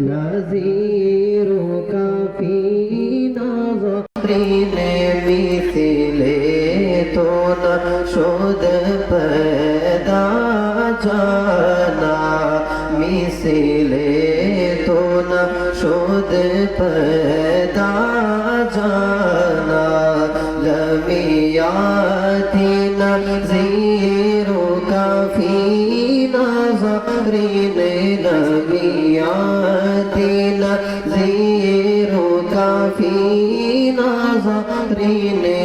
नाजीरों का पीना ने मिथिले तो न शोध पैदा जाना। मिसिले तो न शोध जाना। लमिया थी नजीर زين زيرك في نظرين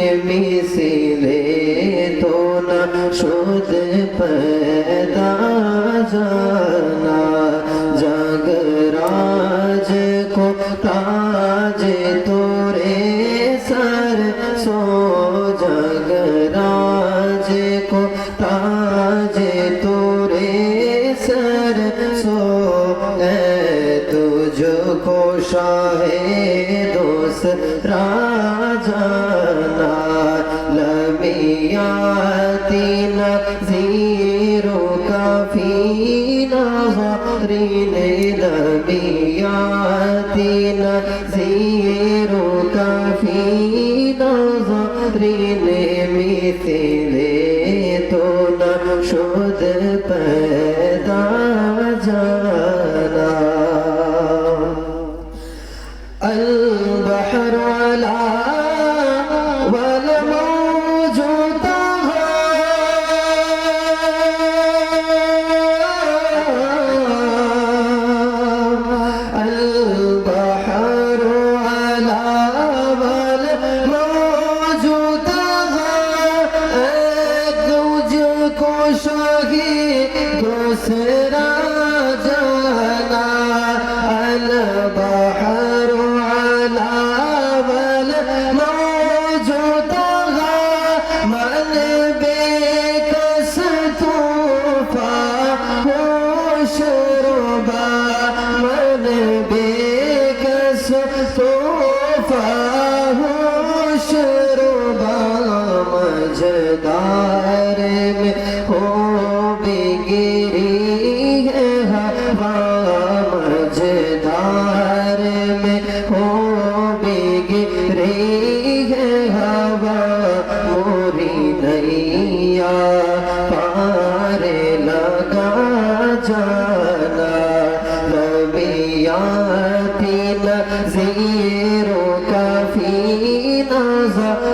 آتنا زيرك فينا غطرين لبي آتنا زيرك فينا غطرين مثلتنا شد پیدا it up.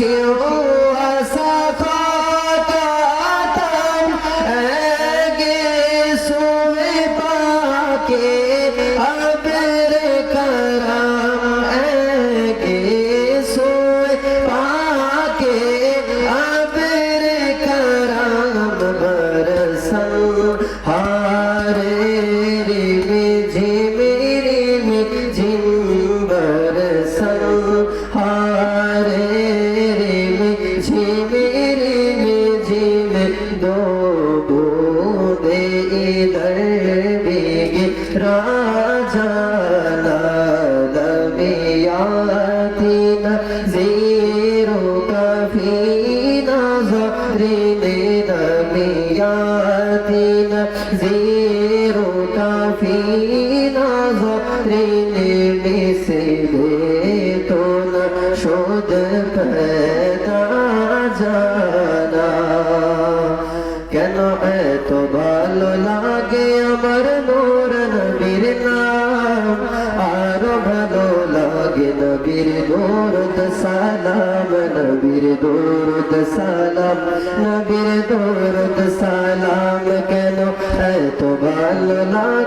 kill সুদ পেতা জানা। কেন এত ভালো লাগে আমার মোর নবীর নাম? আরও ভালো লাগে নবীর দৌরদ সালাম, নবীর দৌরদ সালাম, নবীর দৌরদ সালাম। কেন এত ভালো লাগে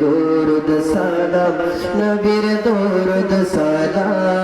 درد سلام نبیر درد سلام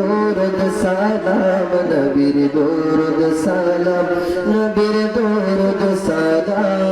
দরুদ সালাম নবীর দৌরদ সালাম নবীর দৌরদ সালাম।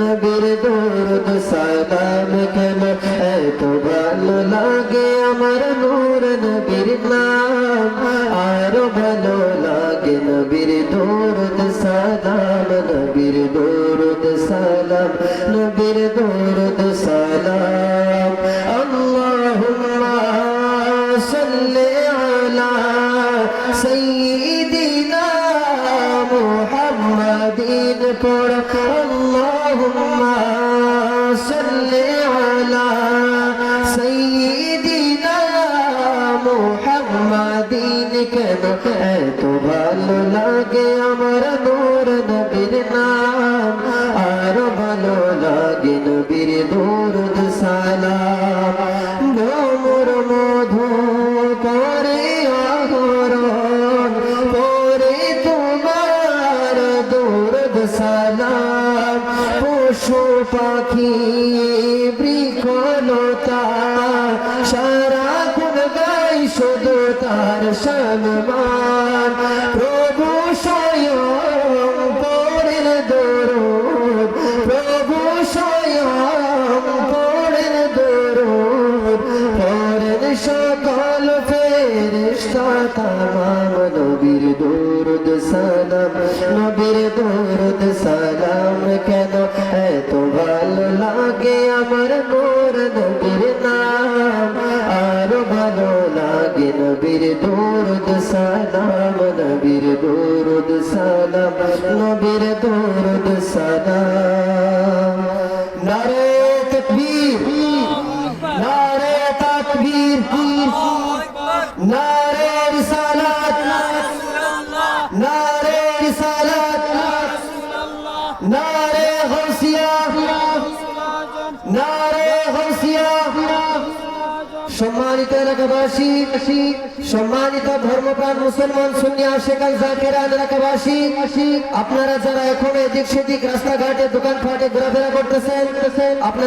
নবীর দরুদ সালাম কেন এত ভালো লাগে আমার নূর নবীর নাম। আরও ভালো লাগে নবীর দরুদ সালাম, নবীর দরুদ সালাম, নবীর দরুদ সালাম। কেন তার সম্মান। প্রভু স্বয়ং পড়েন দরুদ। প্রভু স্বয়ং পড়েন দরুদ। পড়েন সকল ফেরেশতা, তামাম নবীর দরুদ সালাম। নবীর দরুদ সালাম কেন? এত ভালো লাগে আমার নূর নবীর নবীর দরুদ সালাম নবীর দরুদ সালাম নবীর দরুদ সালাম। সম্মানিত এলাকাবাসী, সম্মানিত ধর্মপ্রাণ মুসলমান সুনিয়া শেখান জাকেরান এলাকাবাসী, আপনারা যারা এখন এদিক সেদিক রাস্তাঘাটে, দোকানপাটে ঘোরাফেরা করতেছেন, আপনারা